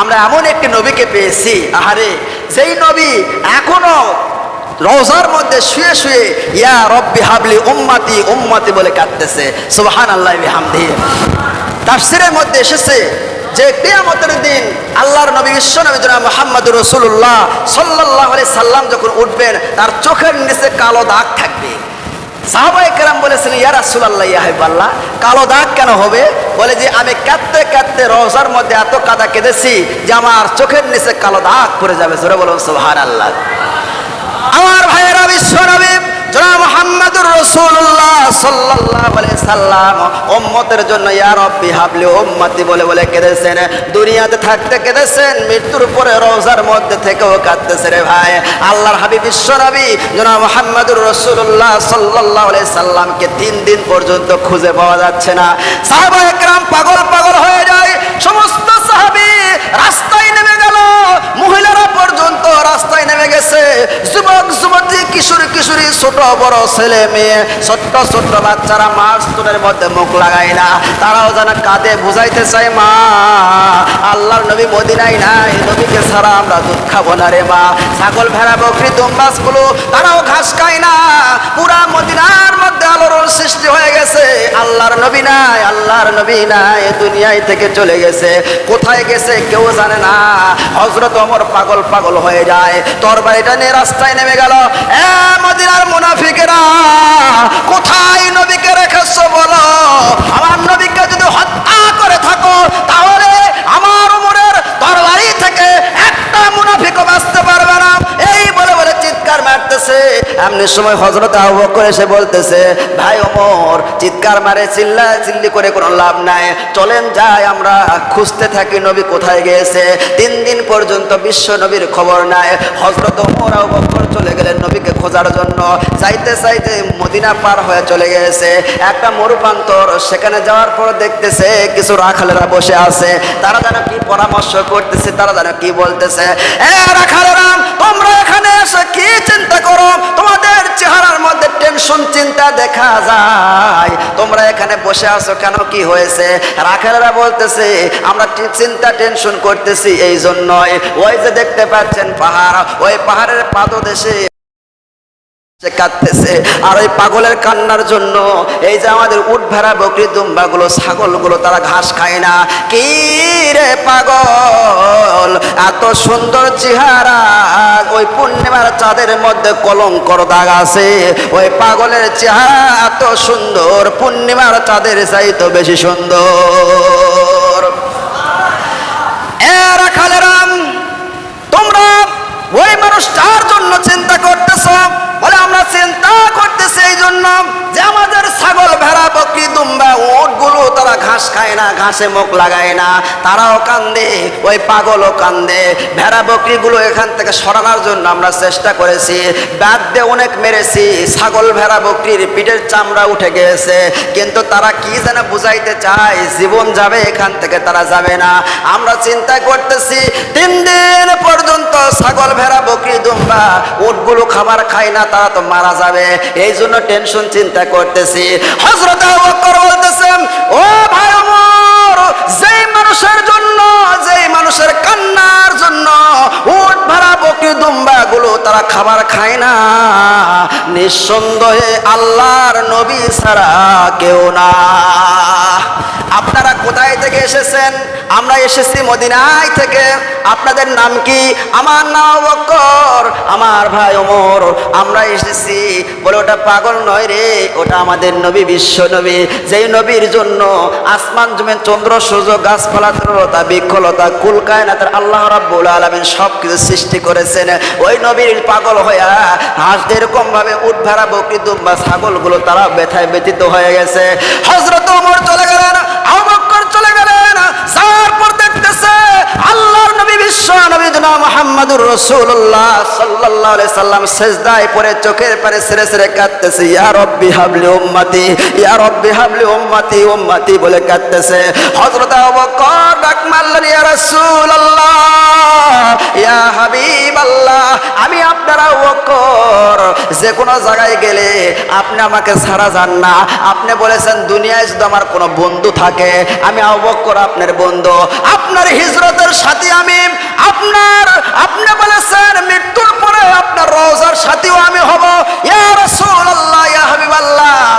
আমরা এমন একটি নবীকে পেয়েছি। আহারে, যেই নবী এখনও রোজার মধ্যে শুয়ে শুয়ে, ইয়া রব্বি হাবলি উম্মাতি উম্মাতি বলে কাঁদতেছে। সুবহান আল্লাহ বিহামদি। তাফসিরের মধ্যে এসেছে যে কিয়ামতের দিন আল্লাহর নবী, বিশ্ব নবী জনাব মোহাম্মদ রসুল্লাহ সাল্লাহ সাল্লাম যখন উঠবেন, তার চোখের নিচে কালো দাগ থাকবে। সাহাবাই কেরাম বলেছিলেন, ইয়া রাসূলুল্লাহ ইয়াহিবাল্লাহ কালো দাগ কেন হবে? বলে যে, আমি কাঁদতে কাঁদতে রোজার মধ্যে এত কাদা কেঁদেছি যে আমার চোখের নিচে কালো দাগ পড়ে যাবে। জোরে বলুন, সুবহানাল্লাহ। আমার ভাইয়েরা, বিশ্ব নবী জনাব রসুল্লাহ সাল্লাল্লাহু আলাইহি সাল্লাম, উম্মতের জন্য ইয়া হাবলি উম্মতি বলে বলে কেঁদেছেন। দুনিয়াতে থাকতে কেঁদেছেন, মৃত্যুর পরে রোজার মধ্যে থেকেও কাঁদতেছে রে ভাই। আল্লাহর হাবিব বিশ্ব নবী জনাব রসুল্লাহ সাল্লাল্লাহু আলাইহি সাল্লামকে তিন দিন পর্যন্ত খুঁজে পাওয়া যাচ্ছে না। সাহাবা একরাম পাগল পাগল হয়ে যায়, সমস্ত সাহাবী রাস্তায় নেমে গেল, মহিলারা পর্যন্ত রাস্তায় নেমে গেছে, যুবক যুবতী কিশোরী কিশোরী, ছোট বড় ছেলে মেয়ে, ছোট্ট ছোট্ট বাচ্চারা মার স্তনের মধ্যে মুখ লাগায় না তারাও যেন কাঁদে, বুঝাইতে চায়, মা, আল্লাহর নবী মদিনাই নাই, নবীকে ছাড়া আমরা দুধ খাব না রে মা। ছাগল ভেড়া, বকরি, দুম্বাসগুলো তারাও ঘাস খায় না। পুরা মদিনার মধ্যে আলোড়ন সৃষ্টি হয়ে গেছে। আল্লাহর নবী নাই, আল্লাহর নবী নাই দুনিয়ায় থেকে চলে গেছে। কোথায় গেছে কেউ জানে না। হজরত অমর পাগল পাগল হয়ে যায়। তোর বাড়িটা নিয়ে রাস্তায় নেমে গেল। এ মদিনার মুনাফিকেরা, কোথায় নবীকে রেখেছ বলো? আমার নবীকে যদি হত্যা করে থাকো, তাহলে আমার উমরের তরবারি থেকে একটা মুনাফিকও বাঁচতে পারবে না। এই মারতেছে এমনি সময় হজরত আবু বকর এসে বলতেছে ভাই ওমর চিৎকার মারে, চিল্লা চিল্লি করে কোনো লাভ নাই। চলেন যাই আমরা, খুঁজতে থাকি নবী কোথায় গিয়েছে। তিন দিন পর্যন্ত বিশ্ব নবীর খবর নাই। হজরত আবু বকর চলে গেলেন নবীকে খোঁজার জন্য। চাইতে চাইতে মদিনা পার হয়ে চলে গেছে একটা মরুপান্তর সেখানে যাওয়ার পর দেখতেছে কিছু রাখালেরা বসে আছে। তারা যেন কি পরামর্শ করতেছে, তারা যেন কি বলতেছে। এ রাখালেরা, তোমরা এখানে এসে কি চিন্তা করো? তোমাদের চেহারার মধ্যে টেনশন চিন্তা দেখা যায়। তোমরা এখানে বসে আছো কেন? কি হয়েছে? রাখালেরা বলতেছে, আমরা চিন্তা, টেনশন করতেছি এই জন্যই। ওই যে দেখতে পাচ্ছেন পাহাড়, ওই পাহাড়ের পাদদেশে সে কাঁদতেছে। আর ওই পাগলের কান্নার জন্য এই যে আমাদের উট ভেড়া বকরি দুম্বাগুলো, ছাগলগুলো, তারা ঘাস খায় না। কি রে পাগল? এত সুন্দর চেহারা। ওই পূর্ণিমার চাঁদের মধ্যে কলঙ্কর দাগ আছে। ওই পাগলের চেহারা এত সুন্দর, পূর্ণিমার চাঁদের চাইতো বেশি সুন্দর। এ রাখালেরাম তোমরা ওই মানুষটার জন্য চিন্তা করতেছ? বলে আমরা চিন্তা করতেছি এই জন্য যে আমাদের ছাগল ভেড়া, বকরি, দুম্বা ওটগুলো তারা ঘাস খায় না, ঘাসে মুখ লাগায় না। তারাও কান্দে, ওই পাগলও কান্দে। ভেড়া, বকরিগুলো এখান থেকে সরানোর জন্য আমরা চেষ্টা করেছি। ব্যাগ দিয়ে অনেক মেরেছি। ছাগল, ভেড়া, বকরির পিঠের চামড়া উঠে গেছে কিন্তু তারা কি যেন বুঝাইতে চায়, জীবন যাবে এখান থেকে তারা যাবে না। আমরা চিন্তা করতেছি, তিন দিন পর্যন্ত ছাগল, ভেড়া, বকরি, দুম্বা, উটগুলো খাবার খায় না, তারা তো মারা যাবে। এই জন্য টেনশন চিন্তা করতেছি। হজরত বলতেছেন, ও ভাই যেই মানুষের জন্য, যেই মানুষের কান্নার জন্য উট ভাড়া, বকরি, দুম্বা গুলো তারা খাবার খায় না, নিঃসন্দেহে আল্লাহর নবী ছাড়া কেউ না। আপনারা কোথায় থেকে এসেছেন? আমরা এসেছি মদিনায় থেকে। আপনাদের নাম কি? আমার নাম আমার ভাই ওমর। আমরা এসেছি বলে ওটা পাগল নয় রে, ওটা আমাদের নবী, বিশ্ব নবী। যেই নবীর জন্য আসমান, জমিন, চন্দ্র, সূর্য, গাছপালা তরলতা বৃক্ষলতা, কুল, কায়নাতের আল্লাহ রাব্বুল আলামিন সব কিছু সৃষ্টি করেছেন। ওই নবীর পাগল হইয়া হাঁস এরকম ভাবে উঠ ভাড়া বকরি, দুম্বা, ছাগলগুলো তারা ব্যথায় ব্যতীত হয়ে গেছে। হজরত ওমর চলে গেলেন, আবু বকর চলে গেলেন, যাওয়ার পর দেখতেছে আল্লাহর নবী বিশ্ব নবী জনাব মুহাম্মদুর রাসূলুল্লাহ সাল্লাল্লাহু আলাইহি সাল্লাম সিজদায় পড়ে চোখের পানি ছেড়ে ছেড়ে কাঁদতেছে, ইয়া রব্বি হাবলি উম্মতি, ইয়া রব্বি হাবলি উম্মতি উম্মতি বলে কাঁদতেছে। হযরত আবু বকর ডাক মারলেন, ইয়া রাসূলুল্লাহ, ইয়া হাবিবাল্লাহ, আমি আপনার বকর যে কোনো জায়গায় গেলে আপনি আমাকে ছাড়া যান না। আপনি বলেছেন, দুনিয়ায় যদি আমার কোনো বন্ধু থাকে, আমি আবু বকর আপনার বন্ধু। আপনার হিজরতের সাথে আমি, আপনার, আপনি বলেছেন, মৃত্যুর পরে আপনার রোজার সাথেও আমি হব। ইয়া ইয়া হাবিবাল্লাহ।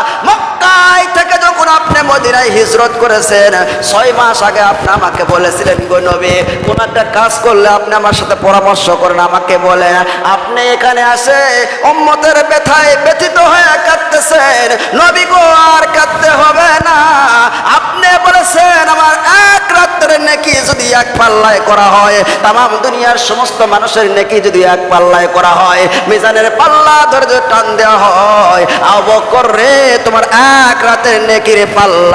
মদিনায় হিজরত করেছেন। ছয় মাস আগে আপনি আমাকে বলেছিলেন, গো নবী, কোন একটা কাজ করলে আপনি আমার সাথে পরামর্শ করেন, আমাকে বলেন আপনি এখানে আসে উম্মতের ব্যথায় ব্যথিত হয়ে কাঁদতেছেন। নবী গো, আর কাঁদতে হবে না। আপনি বলেছেন, আমার এক রাত্রের নেকি যদি এক পাল্লায় করা হয় তাম দুনিয়ার সমস্ত মানুষের নেকি যদি এক পাল্লায় করা হয়, মিজানের পাল্লা ধরে টান দেওয়া হয়। আবকর রে, তোমার এক রাতের নেকির পাল্লা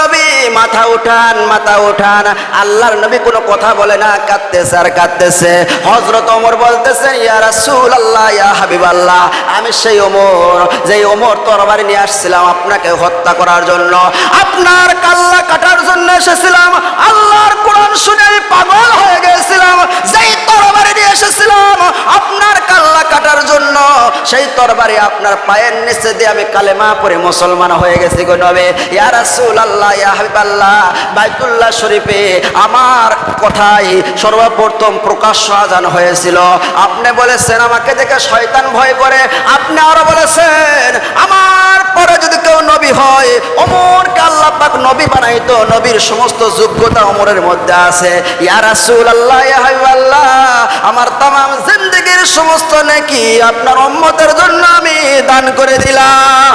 নবী, মাথা উঠান মাথা উঠান। আল্লাহর নবী কোনো কথা বলে না, কাঁদতেছে আর কাঁদতেছে। হজরত ইয়া আল্লাহ ইয়া হাবিব আল্লাহ আমি সেই ওমর, যেই ওমর তরবারি নিয়ে আসছিলাম আপনাকে হত্যা করার জন্য। আপনার কাল্লা কাটার জন্য এসেছিলাম, আল্লাহর কোরআন শুনে আমি পাগল হয়ে গেছিলাম। যেই তরবারি নিয়ে এসেছিলাম, আপনার কাল্লা কাটার জন্য। সেই তরবারি আপনার পায়ের নিচে দিয়ে আমি কালেমা পরে মুসলমান হয়ে গেছি গো নবে। ইয়া রাসূল আল্লাহ বাইতুল্লাহ শরীফে আমার কথাই সর্বপ্রথম প্রকাশ্য আজান হয়েছিল। আপনি বলেছেন, আমাকে দেখে শয়তান ভয় করে। আপনি আরও বলেছেন, আমার পরে যদি কেউ নবী হয় পাক নবী বানাইতো, নবীর সমস্ত যোগ্যতা ওমরের মধ্যে আছে। ইয়া আল্লাহ আমার তামাম জিন্দেগির সমস্ত নেকি আপনার উম্মতের জন্য আমি দান করে দিলাম।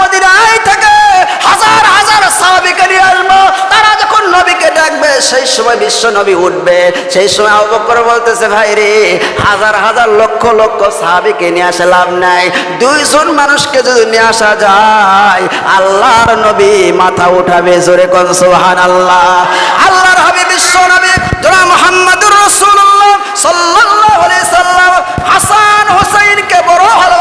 ডাকবে সেই সময় বিশ্ব নবী উঠবে। সেই সময় আবু বকর বলতেছে, ভাই রে, হাজার হাজার লক্ষ লক্ষ সাহাবীকে নিয়ে আসা লাভ নাই। দুইজন মানুষকে যদি নিয়ে আসা যায়, আল্লাহর নবী মাথা উঠাবে জোরে কোন সুবহান আল্লাহ আল্লাহর হাবিব, বিশ্ব নবী, জনাব মুহাম্মদুর রাসূলুল্লাহ সাল্লাল্লাহু আলাইহি সাল্লাম হাসান হোসেনকে বড় হোসেনকে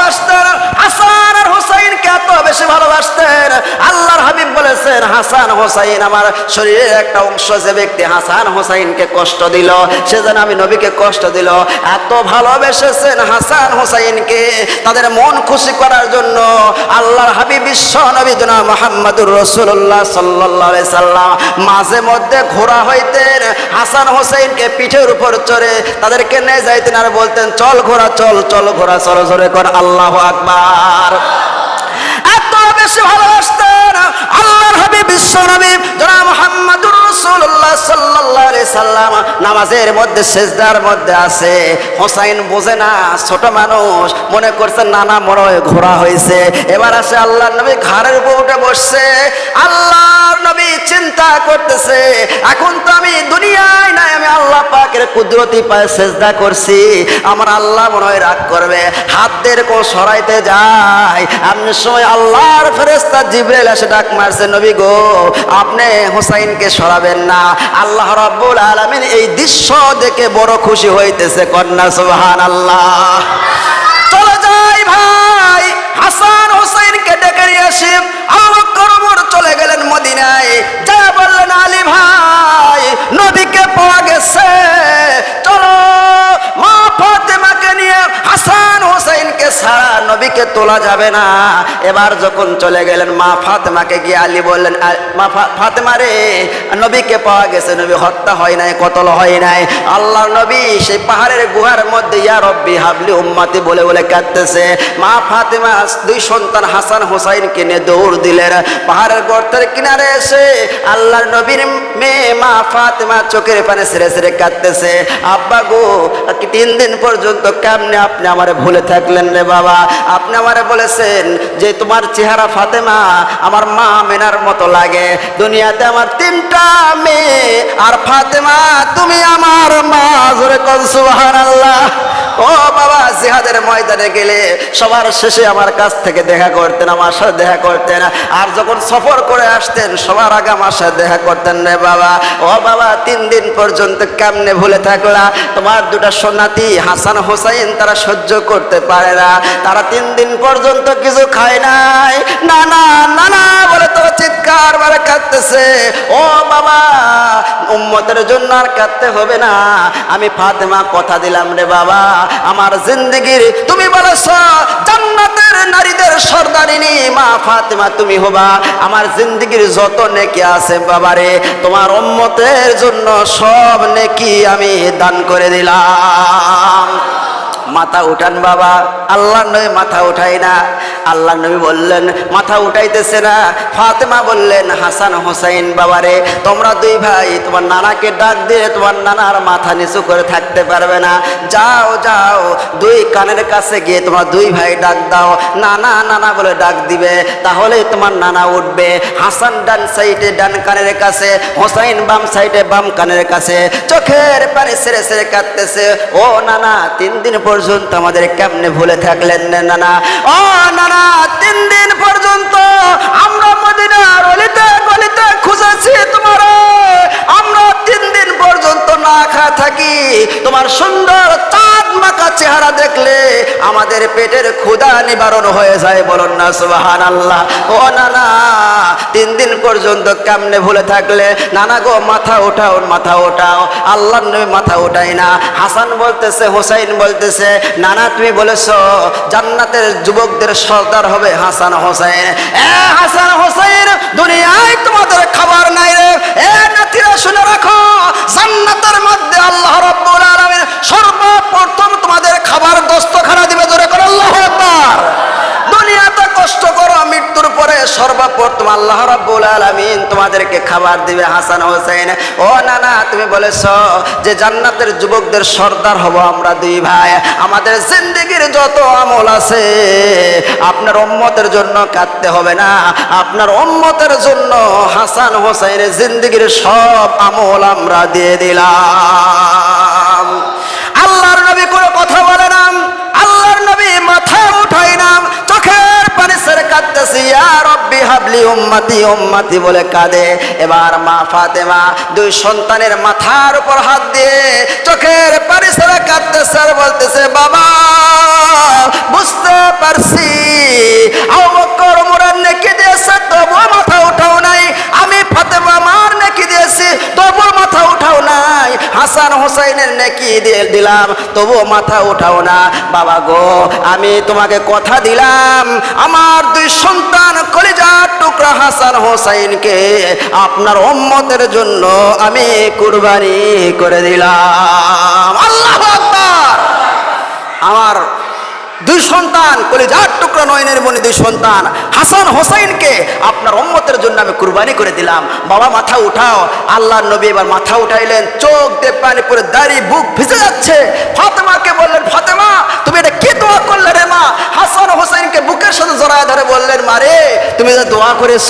বেশি ভালোবাসতেন আল্লাহর হাবিব বলেছেন হাসান হোসাইন আমার শরীরের একটা অংশ যে ব্যক্তি হাসান হোসাইনকে কষ্ট দিল সে যেন আমি নবীকে কষ্ট দিল এত ভালোবেসেছেন হাসান হোসাইনকে তাদের মন খুশি করার জন্য আল্লাহর হাবিব বিশ্ব নবী জনা মোহাম্মদুর রসুল্লাহ সাল্লাহ সাল্লাম মাঝে মধ্যে ঘোরা হইতেন হাসান হোসেনকে পিঠের উপর চড়ে তাদেরকে নিয়ে যাইতেন আর বলতেন চল ঘোরা চল চল ঘোরা চলো জোরে কর আল্লাহ আকবার এত বেশি ভালোবাসতেন আল্লাহর হাবিব বিশ্ব নবী জনাব আলাইহি সাল্লাম নামাজের মধ্যে, সেজদার মধ্যে আছে। হোসাইন বোঝে না, ছোট মানুষ, মনে করছে নানা মনে ঘোরা হয়েছে। এবার আসে আল্লাহর নবী ঘাড়ের উপর উঠে বসছে। আল্লাহর নবী চিন্তা করতেছে, এখন তো আমি দুনিয়ায় নাই, আমি আল্লাহ পাকের কুদরতি পায়ে সেজদা করছি। আমার আল্লাহ মনে হয় রাগ করবে, হাত দিয়ে এরকম সরাইতে যায়। আপনি সময় আল্লাহর ফেরেস্তা জিব্রাইল এসে ডাক মারছে, নবী গো, আপনি হুসাইনকে সরাবেন না। আল্লাহ রাব্বুল আলামিন এই দৃশ্য দেখে বড় খুশি হইতেছে কন্যা সুহান আল্লাহ চলে যাই ভাই, হাসান হুসাইনকে চলে গেলেন মদিনায়। যা বললেন আলী ভাই, নবীকে পাওয়া গেছে। চলো নবী হত্যা হয় নাই, কতল হয় নাই। আল্লাহ নবী সেই পাহাড়ের গুহার মধ্যে, ইয়া হাবলি উম্মাতি, বলে বলে কাঁদতেছে। মা ফাতেমা, দুই সন্তান হাসান হোসাইনকে নিয়ে দৌড় দিলেন। পাহাড়ের গর্তের কিনারে এসে আল্লাহর নবীর মেয়ে মা ফাতেমা চোখের পানে ছেড়ে ছেড়ে কাঁদতেছে। আব্বা গো তিন দিন পর্যন্ত কেমনে আপনি আমারে ভুলে থাকলেন রে বাবা? আপনি আমারে বলেছেন যে তোমার চেহারা ফাতেমা আমার মা মেনার মতো লাগে। দুনিয়াতে আমার তিনটা মেয়ে। আর ফাতেমা, তুমি আমার মা। জোরে কন সুবহানাল্লাহ। ও বাবা, জিহাদের ময়দানে গেলে সবার শেষে আমার কাছ থেকে দেখা করতেন, আমার সাথে দেখা করতেন। আর যখন সফর করে আসতেন, সবার আগে আমার সাথে দেখা করতেন রে বাবা। ও বাবা, তিন দিন পর্যন্ত কেমনে ভুলে থাকলা? তোমার দুটা সোনাতি হাসান হোসাইন, তারা সহ্য করতে পারে না। তারা তিন দিন পর্যন্ত কিছু খায় নাই। না না না না, বলে তো চিৎকার মারে কাঁদতেছে। ও বাবা, উম্মতের জন্য আর কাঁদতে হবে না। আমি ফাতেমা কথা দিলাম রে বাবা। আমার জিন্দগির, তুমি বলেছ, জান্নাতের নারীদের সর্দারিনী মা ফাতেমা তুমি হবা। আমার জিন্দগির যত নেকি আছে বাবারে, তোমার অম্মতের জন্য সব নেকি আমি দান করে দিলাম। মাথা উঠান বাবা। আল্লাহ নবী মাথা উঠাই না। আল্লাহ নবী বললেন, মাথা উঠাইতেছে না। ফাতেমা বললেন, হাসান হোসাইন বাবারে তোমরা দুই ভাই, তোমার নানাকে ডাক দিয়ে তোমার নানার মাথা নিচু করে থাকতে পারবে না। যাও যাও, দুই কানের কাছে গিয়ে তোমার দুই ভাই ডাক দাও। নানা নানা বলে ডাক দিবে তাহলে তোমার নানা উঠবে। হাসান ডান সাইডে, ডান কানের কাছে, হোসাইন বাম সাইডে, বাম কানের কাছে। চোখের পানি সেরে সেরে কাঁদতেছে। ও নানা, তিন দিন পর্যন্ত আমাদের কেমনে ভুলে থাকলেন না নানা? ও নানা, তিন দিন পর্যন্ত আমরা মদিনার অলিতে গলিতে খুঁজেছি তোমার। আমরা তিন পর্যন্ত না খা থাকি। তোমার সুন্দর চাঁদ মাখা চেহারা দেখলে আমাদের পেটের ক্ষুধা নিবারণ হয়ে যায়। বলুন না সুবাহান আল্লাহ ও নানা, তিন দিন পর্যন্ত কেমনে ভুলে থাকলে? নানা গো, মাথা ওঠাও মাথা ওঠাও আল্লাহ নবী মাথা ওঠাই না। হাসান বলতেছে, হোসাইন বলতেছে, নানা তুমি বলেছ, জান্নাতের যুবকদের সর্দার হবে হাসান হোসাইন এ হাসান হোসাইন দুনিয়ায় তোমাদের খাবার নাই রে। এ নাতিরা শুনে রাখো, জান্নাতের মধ্যে আল্লাহ রাব্বুল আলামিন সর্বপ্রথম তোমাদের খাবার দস্তখানা দিবে ধরে করে, আল্লাহু আকবার। দুনিয়াতে কষ্ট করো, মৃত্যুর পরে সর্বপ্রথম আল্লাহ রাব্বুল আলামিন তোমাদেরকে খাবার দিবে হাসান হোসেন। ও না না তুমি বলেছ যে জান্নাতের যুবকদের সর্দার হব আমরা দুই ভাই। আমাদের জিন্দগির যত আমল আছে, আপনার উম্মতের জন্য কাঁদতে হবে না। আপনার উম্মতের জন্য হাসান হোসেনের জিন্দগির সব আমল আমরা দিয়ে দিলাম। আল্লাহর নবী কোনো কথা বলে না। পানি সেরে রব্বি হাবলি বলে কাঁদে। এবার মা ফাতেমা দুই সন্তানের মাথার উপর হাত দিয়ে চোখের কাঁদতেছে বলতেছে, বাবা, বুঝতে পারছি। নেকি দিয়েছে মাথা উঠাও নাই। আমি ফাতেমা মার নেকি দিয়েছি, তবুও মাথা উঠাও নাই। হাসান হোসাইনের নেকি দিয়ে দিলাম, তবুও মাথা উঠাও না। বাবা গো, আমি তোমাকে কথা দিলাম। আমার দুই সন্তান কলিজার টুকরা হাসান হোসাইনকে আপনার উম্মতের জন্য আমি কুরবানি করে দিলাম। আল্লাহ আমার দুই সন্তান, কলিজার টুকরা নয়নের মনে দুই সন্তান। হাসান হোসাইনকে আপনার উম্মতের জন্য আমি কুরবানি করে দিলাম। বাবা, মাথা উঠাও। আল্লাহ নবী এবার মাথা উঠাইলেন। চোখ দিয়ে পানি পরে দাড়ি, বুক ভিজে যাচ্ছে। ফাতেমাকে বললেন, ফাতেমা, তুমি এটা কি দোয়া করলে রে মা? হাসান হোসাইনকে বুকের সাথে জড়ায় ধরে বললেন মারে তুমি যে দোয়া করেছ,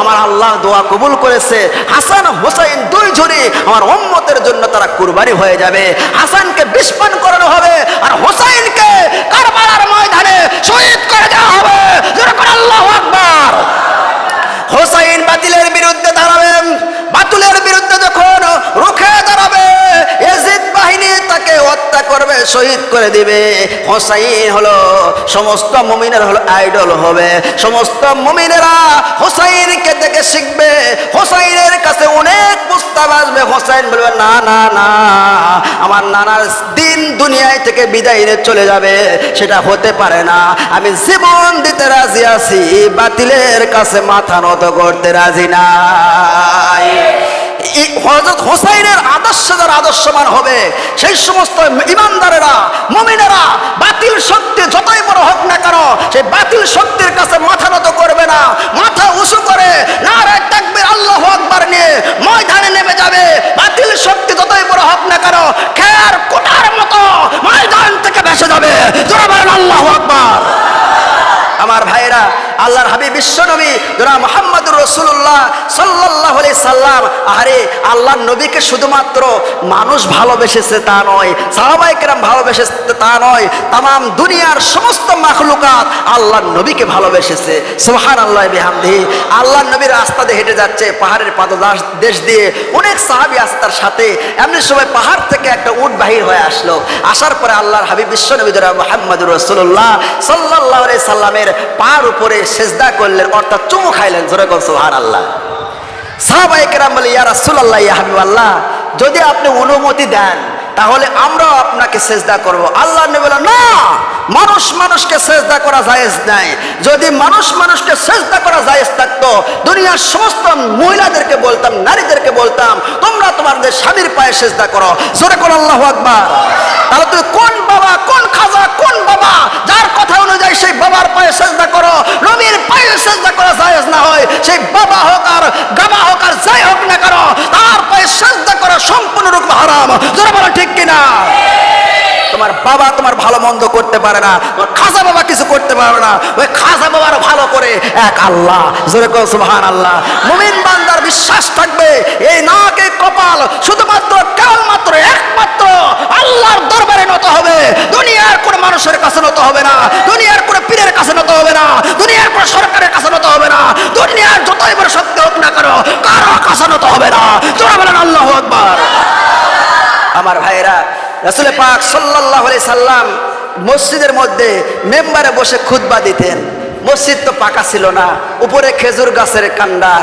আমার আল্লাহ দোয়া কবুল করেছে। হাসান হোসাইন দুই জনই আমার উম্মতের জন্য তারা কুরবানি হয়ে যাবে। হাসানকে বিস্ফান করানো হবে আর হোসাইনকে কারবালার ময়দানে শহীদ করে দেওয়া হবে। আল্লাহ আকবার। হোসাইন বাতিলের বিরুদ্ধে দাঁড়াবেন। বাতুলের বিরুদ্ধে যখন শহীদ করে দিবে। হোসাইন হলো সমস্ত মুমিনের হলো আইডল হবে। সমস্ত মুমিনেরা হোসাইনকে দেখে শিখবে। হোসাইনের কাছে অনেক প্রস্তাব আসবে। হোসাইন বলবে, না না না, আমার নানার দিন দুনিয়ায় থেকে বিদায় চলে যাবে। সেটা হতে পারে না। আমি জীবন দিতে রাজি আছি। বাতিলের কাছে মাথা নত করতে রাজি নাই। হজরত হোসাইনের আদর্শ যারা আদর্শমান হবে, সেই সমস্ত ইমানদারেরা, মমিনেরা বাতিল শক্তি যতই বড় হোক না কেন, সেই বাতিল শক্তির কাছে মাথা নত করবে না। মাথা উঁচু করে না তাকবির আল্লাহ আকবার নিয়ে ময়দানে নেমে যাবে। বাতিল শক্তি যতই বড় হোক না কেন, খেয়ার কোটার মতো ময়দান থেকে ভেসে যাবে। আল্লাহ আকবার। আমার ভাইরা আল্লাহর হাবিব বিশ্বনবী যারা মোহাম্মদুর রসুল্লাহ সাল্লাহ সাল্লাম আরে আল্লাহ নবীকে শুধুমাত্র মানুষ ভালোবেসেছে তা নয় সাহাবাই কেরাম ভালোবেসেছে তা নয় তাম দুনিয়ার সমস্ত মাখলুকাত আল্লাহ নবীকে ভালোবেসেছে। সোহান আল্লাহ বিহামদি। আল্লাহ নবীর রাস্তা দিয়ে হেঁটে যাচ্ছে, পাহাড়ের পাদদাস দেশ দিয়ে অনেক সাহাবি আছে সাথে। এমনি সময় পাহাড় থেকে একটা উট বাহির হয়ে আসলো। আসার পরে আল্লাহর হাবিব বিশ্বনবী যারা মোহাম্মদুর রসুল্লাহ সাল্লাহ সাল্লামের পার উপরে সেজদা করলেন, অর্থাৎ চুমু খাইলেন, জোরে সোহান আল্লাহ সাহাবাই কেরাম বলে ইয়া রাসূলুল্লাহ, ইয়া হাবিবাল্লাহ, যদি আপনি অনুমতি দেন, তাহলে আমরাও আপনাকে সেজদা করব। আল্লাহ নে বলেন, না মানুষ মানুষকে সেজদা করা জায়েজ নাই। যদি মানুষ মানুষকে সেজদা করা জায়েজ থাকতো, দুনিয়ার সমস্ত মহিলাদেরকে বলতাম, নারীদেরকে বলতাম, তোমরা তোমাদের স্বামীর পায়ে সেজদা করো। জোরে করো আল্লাহু আকবার। তাহলে তুই কোন বাবা, কোন খাজা, কোন বাবা, যার কথা অনুযায়ী সেই বাবার পায়ে সেজদা করো? নবীর পায়ে সেজদা করা জায়েজ না হয়। সেই বাবা হোক আর গামা হোক আর যাই হোক না করো তার পায়ে সেজদা করা সম্পূর্ণরূপে হারাম। জোরে বলো ঠিক কিনা? তোমার বাবা তোমার ভালো মন্দ করতে পারে না, তোমার খাজা বাবা কিছু করতে পারে না, ওই খাজা বাবার ভালো করে এক আল্লাহ, জোরে কো সুবহান আল্লাহ মুমিন বান্দার বিশ্বাস থাকবে, এই নাক কপাল শুধুমাত্র কেবলমাত্র একমাত্র আল্লাহর দরবারে নত হবে, দুনিয়ার কোন মানুষের কাছে নত হবে না, দুনিয়ার কোন পীরের কাছে নত হবে না, দুনিয়ার কোন সরকারের কাছে নত হবে না, দুনিয়ার যতই বড় শক্তি হোক না করো কারও কাছে নত হবে না। তোরা বলেন আল্লাহ আকবার। আমার ভাইরা রাসুল পাক সাল্লাহ সাল্লাম মসজিদের মধ্যে মেম্বারে বসে খুদ্া দিতেন। মসজিদ তো পাকা ছিল না, উপরে খেজুর গাছের কান্ডা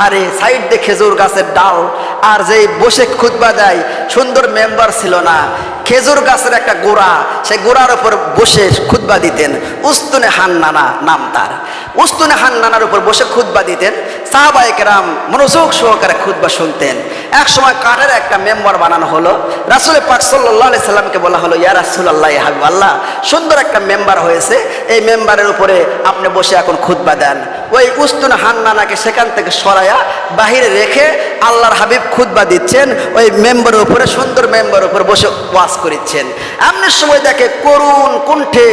আরে সাইড দিয়ে খেজুর গাছের ডাল। আর যেই বসে খুতবা দেয়, সুন্দর মেম্বার ছিল না। খেজুর গাছের একটা গোড়া, সেই গোড়ার উপর বসে খুতবা দিতেন। উস্তুনে হান্নানা নাম তার। উস্তুনে হান্নানার উপর বসে খুতবা দিতেন। সাহাবাহিকেরাম মনোযোগ সহকারে খুতবা শুনতেন। এক সময় কাঠের একটা মেম্বার বানানো হলো। রাসুল পাক সাল্লাহ সাল্লামকে বলা হলো, ইয়া রাসুল্লাহ হাবিব আল্লাহ সুন্দর একটা মেম্বার হয়েছে। এই মেম্বারের উপরে আপনি বসে এখন খুতবা দেন। ওই উস্তুন হান্নানাকে সেখান থেকে সরাইয়া বাহিরে রেখে আল্লাহর হাবিব খুতবা দিচ্ছেন, ওই মেম্বারের উপরে, সুন্দর মেম্বারের উপর বসে ওয়াজ করিচ্ছেন। এমনি সময় দেখে করুণ কুণ্ঠে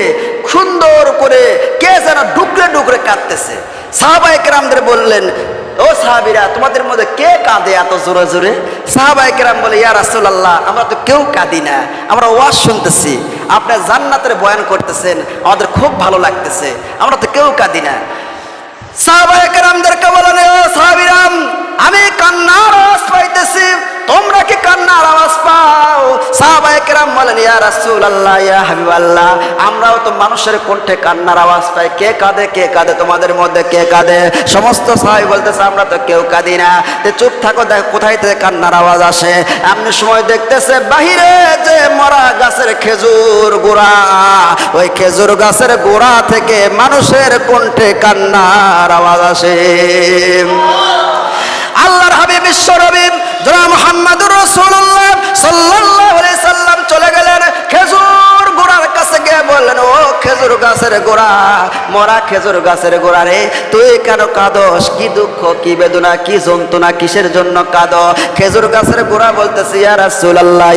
সুন্দর করে কে যেন ডুকরে ডুকরে কাঁদতেছে। সাহাবাহিক রামদের বললেন, ও সাহাবিরা, তোমাদের মধ্যে কে কাঁদে এত জোরে জোরে? সাহাবাই কেরাম বলে, ইয়া রাসূলুল্লাহ, আমরা তো কেউ কাঁদি না, আমরা ওয়াজ শুনতেছি আপনার জান্নাতের বয়ান করতেছেন, আমাদের খুব ভালো লাগতেছে, আমরা তো কেউ কাঁদি না। সাহাবাই কেরামদেরকে বলেন সাহাবিরাম আমি কান্নার পাও বলেন, ইয়া রাসূলুল্লাহ, ইয়া হাবিবাল্লাহ, আমরাও তো মানুষের কণ্ঠে কান্নার আওয়াজ পাই। কে কাঁদে কে কাঁদে? তোমাদের মধ্যে কে কাঁদে? সমস্ত সাহাবি বলতেছে, আমরা তো কেউ কাঁদি না। তে চুপ থাকো, দেখ কোথায় থেকে কান্নার আওয়াজ আসে? এমনি সময় দেখতেছে, বাহিরে যে মরা গাছের খেজুর গোড়া। ওই খেজুর গাছের গোড়া থেকে মানুষের কণ্ঠে কান্নার আওয়াজ আসে। আল্লাহর হাবিব, বিশ্ব নবী জনাব মোহাম্মদুর রসুল্লাহ সাল্লাহ সাল্লাম চলে গেলেন খেজুর গিয়ে বললেন, ও খেজুর গাছের গোড়া, মরা খেজুর গাছের গোড়া রে, তুই কেন কাঁদস? কি দুঃখ, কি বেদনা, কি যন্ত্রণা, কিসের জন্য কাঁদ খেজুর গাছের গোড়া বলতেছে, ইয়া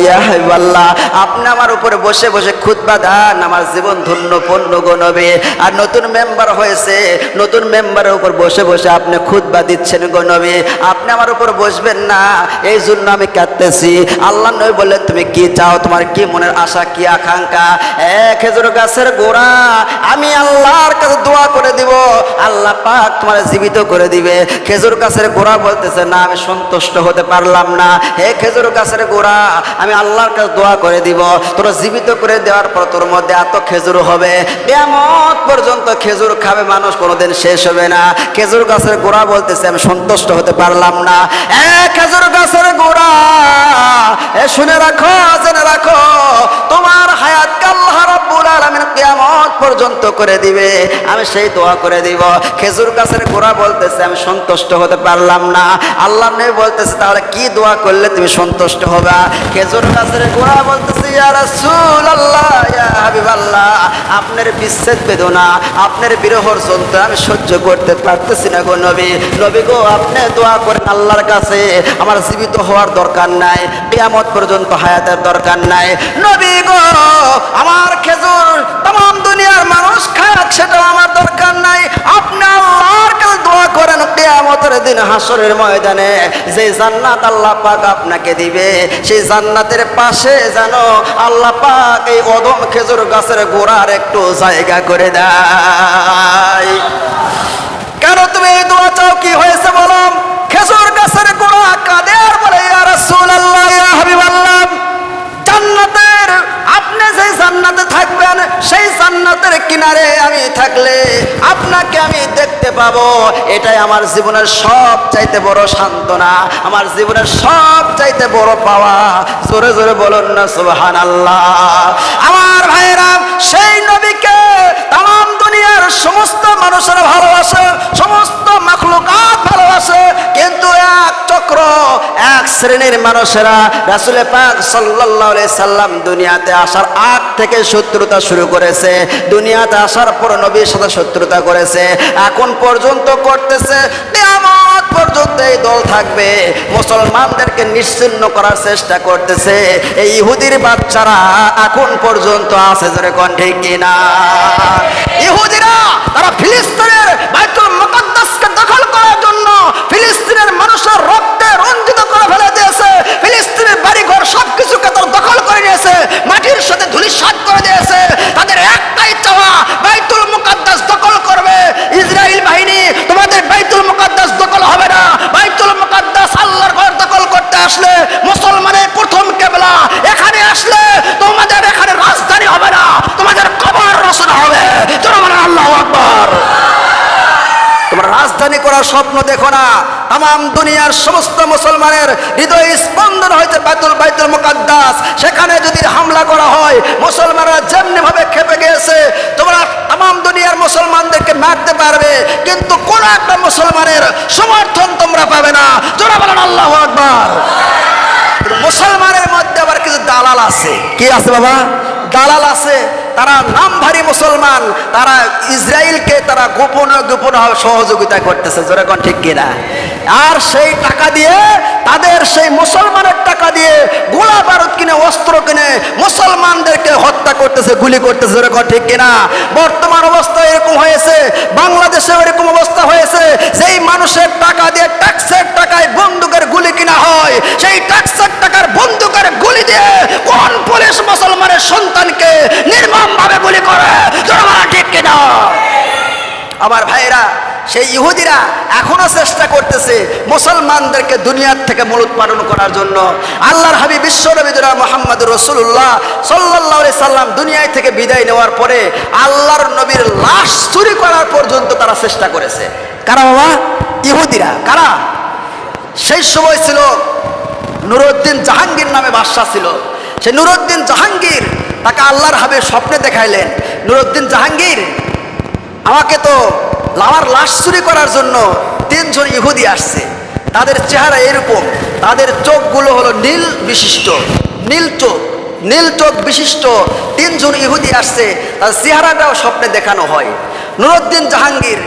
ইয়া হাবিবাল্লাহ, আপনি আমার উপরে বসে বসে খুতবা দেন, আমার জীবন ধন্য পণ্য গো নবী। আর নতুন মেম্বার হয়েছে, নতুন মেম্বারের উপর বসে বসে আপনি খুতবা দিচ্ছেন গো নবী। আপনি আমার উপর বসবেন না, এই জন্য আমি কাঁদতেছি। আল্লাহ নবী বললেন, তুমি কি চাও? তোমার কি মনের আশা, কি আকাঙ্ক্ষা? এ খেজুর গাছের গোড়া, আমি আল্লাহর কাছে দোয়া করে দিব। আল্লাহ পাক তোমার জীবিত করে দিবে। খেজুর গাছের গোড়া বলতেছে, না, আমি সন্তুষ্ট হতে পারলাম না। হে খেজুর গাছের গোড়া, আমি আল্লাহর কাছে দোয়া করে দিব। তোর জীবিত করে দেওয়ার পর তোর মধ্যে এত খেজুর হবে। কেমন পর্যন্ত খেজুর খাবে মানুষ, কোনোদিন শেষ হবে না। খেজুর গাছের গোড়া বলতেছে, আমি সন্তুষ্ট হতে পারলাম না। এ খেজুর গাছের গোড়া, এ শুনে রাখো, জেনে রাখো। তোমার হায়াত আল্লাহ রাব্বুল আলামিন কিয়ামত পর্যন্ত করে দিবে। আমি সেই দোয়া করে দিব। খেজুর গাছের গোড়া বলতেছে, আমি সন্তুষ্ট হতে পারলাম না। আল্লাহ নবী বলতেছে, তাহলে কি দোয়া করলে তুমি সন্তুষ্ট হবে? খেজুর গাছের গোড়া বলতেছে, ইয়া রাসূলুল্লাহ, ইয়া হাবিবাল্লাহ আপনার বিচ্ছেদ বেদনা, আপনার বিরহর যন্ত্র আমি সহ্য করতে পারতেছি না গো নবী। নবী গো, আপনি দোয়া করেন আল্লাহর কাছে, আমার জীবিত হওয়ার দরকার নাই, কিয়ামত পর্যন্ত হায়াতের দরকার নাই। নবী গো, আমার খেজুর তাম দুনিয়ার মানুষ খায় সেটাও আমার দরকার নাই। আপনি আল্লাহর দোয়া করেন, কেয়ামতের দিন হাসরের ময়দানে যে জান্নাত আল্লাহ পাক আপনাকে দিবে, সেই জান্নাতের পাশে যেন আল্লাহ পাক এই অদম খেজুর গাছের গোড়ার একটু জায়গা করে দেয়। কেন তুমি এই দোয়া চাও? কি হয়েছে বলো? খেজুর গাছের গোড়া কাঁদে আর বলে, ইয়া রাসূলুল্লাহ, ইয়া হাবিবাল্লাহ? যে জান্নাতে থাকবেন, সেই জান্নাতের কিনারে আমি থাকলে আপনাকে আমি দেখতে পাবো। এটাই আমার জীবনের সব চাইতে বড় সান্ত্বনা, আমার জীবনের সব চাইতে বড় পাওয়া। জোরে জোরে বলুন না সুবহান আল্লাহ আমার ভাইয়েরা, সেই নবীকে তাম দুনিয়ার সমস্ত মানুষেরা ভালোবাসে, সমস্ত মাখলুকাত ভালোবাসে, কিন্তু এক চক্র, এক শ্রেণির মানুষেরা রাসুল পাক আলাইহি সাল্লাম দুনিয়াতে আসার আগ থেকে শত্রুতা শুরু করেছে। দুনিয়াতে আসার পর নবীর সাথে শত্রুতা করেছে। এখন পর্যন্ত করতেছে এই দল থাকবে। মুসলমানদেরকে নিশ্চিন্ন করার চেষ্টা করতেছে। এই ইহুদির বাচ্চারা এখন পর্যন্ত আছে, জোরে কোন ঠিক কিনা? ইহুদিরা, তারা ফিলিস্তিনের বাইতুল মুকাদ্দাসকে ফিলিস্তিনের মানুষের রক্তে রঞ্জিত করে ফেলে দিয়েছে। ফিলিস্তিনের বাড়িঘর সবকিছুকে তারা দখল করে নিয়েছে, মাটির সাথে ধুলিসাৎ করে দিয়েছে। তাদের একটাই চাওয়া, বাইতুল মুকাদ্দাস দখল করবে। ইসরায়েল বাহিনী, তোমাদের বাইতুল মুকাদ্দাস দখল হবে না। বাইতুল মুকাদ্দাস আল্লাহর ঘর দখল করতে আসলে মুসলমানের প্রথম কেবলা এখানে আসলে তোমাদের এখানে রাজধানী হবে না, তোমাদের কবর রচনা হবে। তোমরা আল্লাহ আকবর। তোমরা রাজধানী করার স্বপ্ন তাম দুনিয়ার সমস্ত মুসলমানের হৃদয় স্পন্দন হয়েছে বাইতুল বাইতুল মুকাদ্দাস। সেখানে যদি হামলা করা হয় মুসলমানরা যেমনি ভাবে খেপে গিয়েছে তোমরা তাম দুনিয়ার মুসলমানদেরকে মারতে পারবে কিন্তু কোন একটা মুসলমানের সমর্থন তোমরা পাবে না। তোরা বলেন আল্লাহ আকবার। মুসলমানের মধ্যে আবার কিছু দালাল আছে। কি আছে বাবা? দালাল আছে তারা নামধারী মুসলমান তারা ইসরায়েলকে তারা গোপন গোপন সহযোগিতা করতেছে। যেরকম ঠিক কিনা? আর সেই টাকা দিয়ে, তাদের সেই মুসলমানের টাকা দিয়ে গোলা বারুদ কিনে, অস্ত্র কিনে মুসলমানদেরকে হত্যা করতেছে, গুলি করতেছে যেরকম ঠিক কিনা? বর্তমান অবস্থা এরকম হয়েছে বাংলাদেশে এরকম অবস্থা হয়েছে সেই মানুষের টাকা দিয়ে ট্যাক্সের টাকায় বন্দুকের গুলি কিনা হয়, সেই ট্যাক্সের টাকার বন্দুকের গুলি দিয়ে কোন পুলিশ মুসলমানের সন্তানকে নির্মমভাবে গুলি করে? ঠিক কিনা? আমার ভাইরা সেই ইহুদিরা এখনও চেষ্টা করতেছে মুসলমানদেরকে দুনিয়ার থেকে মূলোৎপাদন করার জন্য। আল্লাহর হাবি বিশ্ব নবীরা মোহাম্মদ রসুল্লাহ সাল্লাহ সাল্লাম দুনিয়ায় থেকে বিদায় নেওয়ার পরে আল্লাহর নবীর লাশ চুরি করার পর্যন্ত তারা চেষ্টা করেছে। কারা বাবা? ইহুদিরা। কারা? সেই সময় ছিল নুরুদ্দিন জাহাঙ্গীর নামে বাদশাহ ছিল। সে নুরুদ্দিন জাহাঙ্গীর তাকে আল্লাহর হাবে স্বপ্নে দেখাইলেন। নুরুদ্দিন জাহাঙ্গীর, আমাকে তো আমার লাশ চুরি করার জন্য তিনজন ইহুদি আসছে। তাদের চেহারা এরকম। তাদের চোখগুলো হলো নীল বিশিষ্ট। নীল চোখ। নীল চোখ বিশিষ্ট। তিনজন ইহুদি আসছে। তার চেহারাটাও স্বপ্নে দেখানো হয়। নুরুদ্দিন জাহাঙ্গীর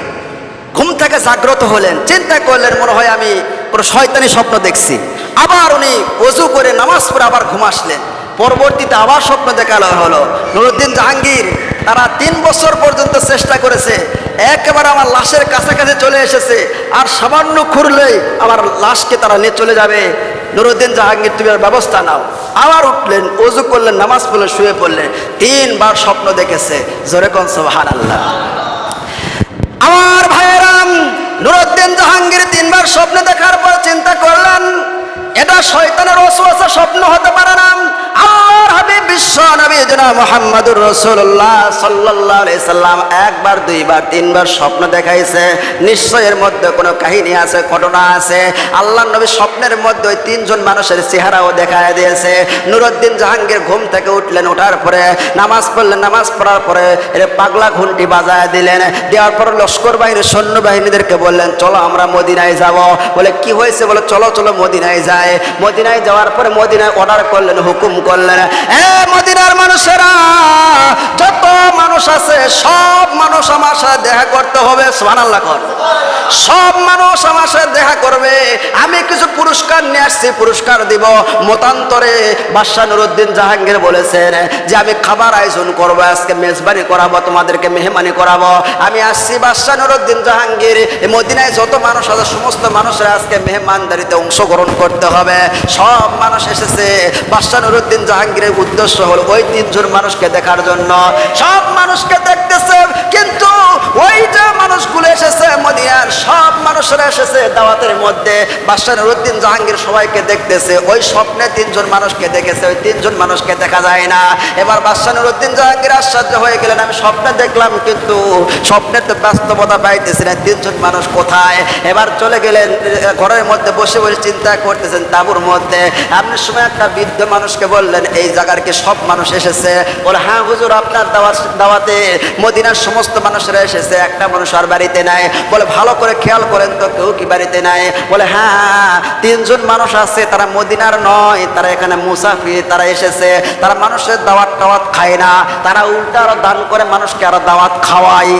ঘুম থেকে জাগ্রত হলেন। চিন্তা করলেন, মনে হয় আমি কোনো শয়তানি স্বপ্ন দেখছি। আবার উনি অজু করে নামাজ পড়ে আবার ঘুম আসলেন। পরবর্তীতে আবার স্বপ্ন দেখাল হলো। নুরুদ্দিন জাহাঙ্গীর তারা তিন বছর পর্যন্ত চেষ্টা করেছে, একেবারে আমার লাশের কাছাকাছি চলে এসেছে আর সামান্য খুঁড়লেই আমার লাশকে তারা নিয়ে চলে যাবে। নুরুদ্দিন জাহাঙ্গীর, তুমি ব্যবস্থা নাও। আবার উঠলেন অজু করলেন, নামাজ পড়লেন, শুয়ে পড়লেন। তিনবার স্বপ্ন দেখেছে, জোরে কন সোহান আল্লাহ আমার ভাইয়েরাম, নুরুদ্দিন জাহাঙ্গীর তিনবার স্বপ্ন দেখার পর চিন্তা করলেন এটা শয়তানের ওসওয়াসা স্বপ্ন হতে পারে না। আমার হাবিব, বিশ্ব নবী জনাব মুহাম্মদুর রাসূলুল্লাহ সাল্লাল্লাহু আলাইহি সাল্লাম একবার, দুইবার, তিনবার স্বপ্ন দেখাইছে। নিশ্চয় এর মধ্যে কোনো কাহিনী আছে, ঘটনা আছে। আল্লাহর নবী স্বপ্নের মধ্যে ওই তিনজন মানুষের চেহারাও দেখায় দিয়েছে। নুরুদ্দিন জাহাঙ্গীর ঘুম থেকে উঠলেন, ওঠার পরে নামাজ পড়লেন, নামাজ পড়ার পরে এর পাগলা ঘুন্টি বাজায় দিলেন। দেওয়ার পর লস্কর বাহিনীর সৈন্য বাহিনীদেরকে বললেন, চলো আমরা মদিনায় যাব। বলে, কি হয়েছে? বলে, চলো চলো মদিনায় যায় মদিনায় যাওয়ার পরে মদিনায় অর্ডার করলেন, হুকুম করলেন, এ মদিনার মানুষেরা, যত মানুষ আছে, সব মানুষ আমার সাথে দেখা করতে হবে। সুবহানাল্লাহ কর। সব মানুষ আমার সাথে দেখা করবে। আমি কিছু পুরস্কার নিয়ে আসছি, পুরস্কার দিব। মতান্তরে বাদশাহ নুরুদ্দিন জাহাঙ্গীর বলেছেন যে, আমি খাবার আয়োজন করব, আজকে মেজবানি করাবো, তোমাদেরকে মেহমানি করাবো। আমি আসছি বাদশাহ নুরুদ্দিন জাহাঙ্গীর। মদিনায় যত মানুষ আছে, সমস্ত মানুষরা আজকে মেহমানদারিতে অংশগ্রহণ করতে হবে। সব মানুষ এসেছে। বাদশাহ নুরুদ্দিন জাহাঙ্গীরের উদ্দেশ্য হল ওই তিনজন মানুষকে দেখার জন্য। সব মানুষকে দেখতেছে, কিন্তু ওই যে মানুষগুলো এসেছে মদিয়ার সব মানুষরা এসেছে দাওয়াতের মধ্যে বাদশাহ নুরুদ্দিন জাহাঙ্গীর সবাইকে দেখতেছে, ওই স্বপ্নে তিনজন মানুষকে দেখেছে, ওই তিনজন মানুষকে দেখা যায় না। এবার বাদশাহ নুরুদ্দিন জাহাঙ্গীর আশ্চর্য হয়ে গেলেন, আমি স্বপ্নে দেখলাম কিন্তু স্বপ্নের তো বাস্তবতা পাইতেছি না, তিনজন মানুষ কোথায়? এবার চলে গেলেন, ঘরের মধ্যে বসে বসে চিন্তা করতেছেন তাঁবুর মধ্যে। এমন সময় একটা বৃদ্ধ মানুষকে বললেন, এই জায়গার কি সব মানুষ এসেছে? বলে হ্যাঁ হুজুর, আপনার দাওয়াত, দাওয়াতে মদিনার সমস্ত মানুষরা এসেছে, একটা মানুষ আর বাড়িতে নাই। বলে, ভালো করে খেয়াল করেন তো, কেউ কি বাড়িতে নাই? বলে হ্যাঁ তিনজন মানুষ আছে, তারা মদিনার নয়, তারা এখানে মুসাফির, তারা এসেছে, তারা মানুষের দাওয়াত টাওয়াত খায় না, তারা উল্টা আরও দান করে মানুষকে আরও দাওয়াত খাওয়ায়।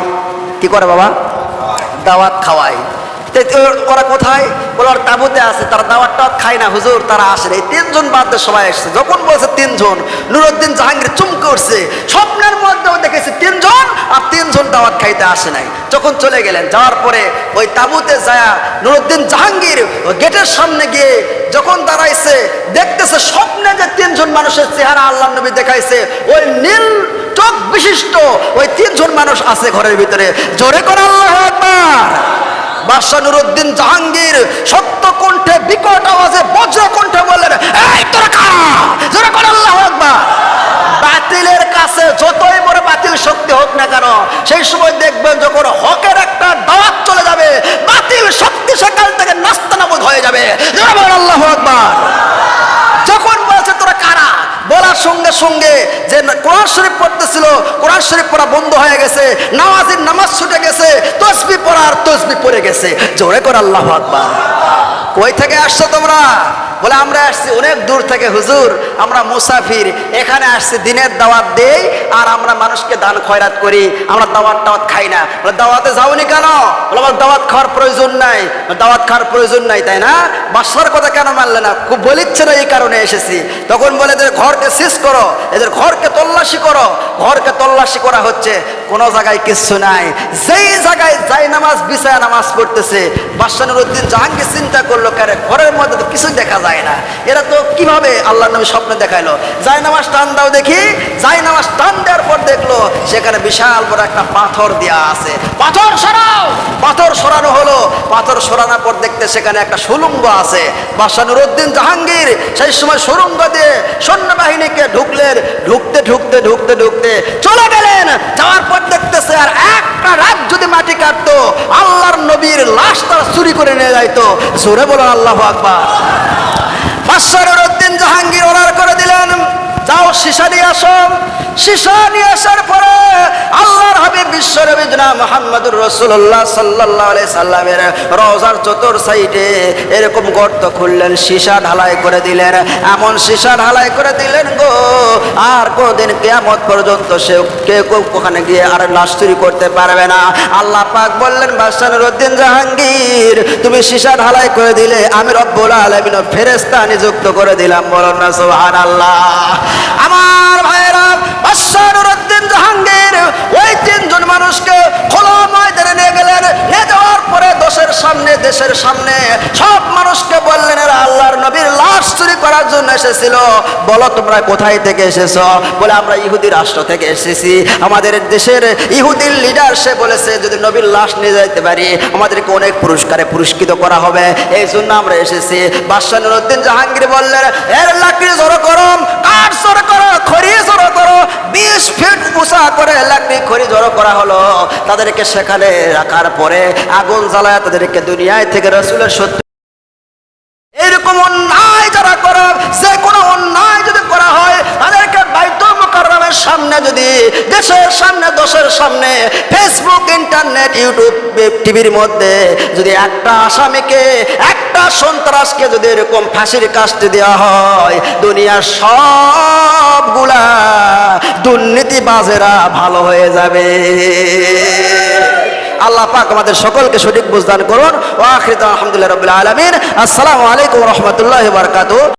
কি করে বাবা? দাওয়াত খাওয়ায়। ওরা কোথায়? বলে, ওর তাবুতে আছে, তারা দাওয়াত টাওয়াত খায় না, হুজুর, তারা আসে এই তিনজন বাদ সবাই এসছে। যখন বলছে তিনজন, নুরুদ্দিন জাহাঙ্গীর চুমকে উঠছে, স্বপ্নের মধ্যেও দেখেছে তিনজন আর দাওয়াত খাইতে আসে নাই। যখন চলে গেলেন, যাওয়ার পরে ওই তাবুতে যায়া নুরুদ্দিন জাহাঙ্গীর গেটের সামনে গিয়ে যখন দাঁড়াইছে, দেখতেছে স্বপ্নে যে তিনজন মানুষের চেহারা আল্লাহ নবী দেখাইছে, ওই নীল চোখ বিশিষ্ট ওই তিনজন মানুষ আছে ঘরের ভিতরে। জোরে করে আল্লাহ আকবার। বাদশাহ নুরুদ্দিন জাহাঙ্গীর সত্য কণ্ঠে বিকট আওয়াজে বজ্র কণ্ঠে বললেন, এই তোরা কারা জোরে করে আল্লাহ আকবার। বাতিলের কাছে যতই বড় বাতিল শক্তি হোক না কেন, সেই সময় দেখবেন যখন হকের একটা দাওয়াত চলে যাবে, বাতিল শক্তি সেখান থেকে নাস্তানাবুদ হয়ে যাবে। আল্লাহ আকবার। যখন বলছে তোরা কারা? বলার সঙ্গে সঙ্গে যে কোরআন শরীফ পড়তেছিল, কোরআন শরীফ পড়া বন্ধ হয়ে গেছে, নামাজের নামাজ ছুটে গেছে, তসবি পড়ার তসবি পড়ে গেছে। জোরে করে আল্লাহ আকবার। কই থেকে আসছো তোমরা? বলে, আমরা আসছি অনেক দূর থেকে, হুজুর, আমরা মুসাফির। এখানে আসছি, দিনের দাওয়াত দেই আর আমরা মানুষকে দান খয়রাত করি। আমরা দাওয়াত টাওয়াত খাই না। বলে, দাওয়াতে যাওনি কেন? বলে, আমার দাওয়াত খাওয়ার প্রয়োজন নাই। দাওয়াত খাওয়ার প্রয়োজন নাই, তাই না? বাসার কথা কেন মানলে না? খুব বলিচ্ছে না এই কারণে এসেছি। তখন বলে, এদের ঘরকে শেষ করো, এদের ঘরকে তল্লাশি করো। ঘরকে তল্লাশি করা হচ্ছে। কোনো জায়গায় কিচ্ছু নাই। যেই জায়গায় যাই নামাজ বিছায় নামাজ পড়তেছে বাসানুরুদ্দিন জাহাঙ্গীর চিন্তা করল কেন ঘরের মধ্যে তো কিছুই দেখা যায় না। এরা তো কীভাবে আল্লাহ নবী স্বপ্নে দেখাইলো? যাই নামাজ টান দাও দেখি, যাই নামাজ টান দেওয়ার পর দেখল, সেখানে বিশাল বড় একটা পাথর দেওয়া আছে। পাথর সরাও! পাথর সরানো হলো। পাথর সরানোর পর দেখতে সেখানে একটা সুলঙ্গ আছে। বাসানুরুদ্দিন জাহাঙ্গীর সেই সময় সুরঙ্গ দিয়ে সৈন্যবাহিনীকে ঢুকলেন। ঢুকতে ঢুকতে ঢুকতে ঢুকতে চলে গেলেন। যাওয়ার পর দেখতেছে, আর একটা রাত যদি মাটি কাটতো, আল্লাহর নবীর লাশ তারা চুরি করে নিয়ে যাইতো। জোরে বলো আল্লাহ আকবার। জাহাঙ্গীর অর্ডার করে যাও সীসা নিয়ে আসো। সীসা নিয়ে আসার পরে আল্লাহর হাবিব বিশ্বনবী জনাব মুহাম্মদুর রাসূলুল্লাহ সাল্লাল্লাহু আলাইহি সাল্লামের রওজার চতুর সাইডে এরকম গর্ত খুললেন, সীসা ঢালাই করে দিলেন। এমন সীসা ঢালাই করে দিলেন গো, আর কোনদিন কিয়ামত পর্যন্ত সে কেউ ওখানে গিয়ে আর লাশ চুরি করতে পারবে না। আল্লাহ পাক বললেন বাদশাহ উদ্দিন জাহাঙ্গীর, তুমি সীসা ঢালাই করে দিলে, আমি রব্বুল আলামিন ফেরেশতা নিযুক্ত করে দিলাম। বলুন না সুবহানাল্লাহ। আমার ভাইরা ইহুদি লিডার সে বলেছে, যদি নবীর লাশ নিয়ে যাইতে পারি, আমাদেরকে অনেক পুরস্কারে পুরস্কৃত করা হবে। এই জন্য আমরা এসেছি। বাদশাহ নুরুদ্দিন জাহাঙ্গীর বললেন, এর লাকড়ি জড়ো করো কাঠ জড়ো করো খড়ি জড়ো করো বিশ ফিট উঁচা করে লাকড়ি খড়ি জড়ো করা হলো। তাদেরকে সেখানে রাখার পরে আগুন জ্বালায়, তাদেরকে দুনিয়ায় থেকে রসুলের সত্য জনগণের সামনে যদি, দেশের সামনে, দশের সামনে ফেসবুক ইন্টারনেট ইউটিউব টিভির মধ্যে যদি একটা আসামিকে, একটা সন্ত্রাসকে যদি এরকম ফাঁসির কাজটি দেওয়া হয়, দুনিয়ার সবগুলা দুর্নীতিবাজেরা ভালো হয়ে যাবে। আল্লাহ পাক আমাদের সকলকে সঠিক বুঝদান করুন। ও আখরিত আলহামদুলিল্লাহ রবিল আলমিন। আসসালামু আলাইকুম রহমতুল্লাহ বারকাতু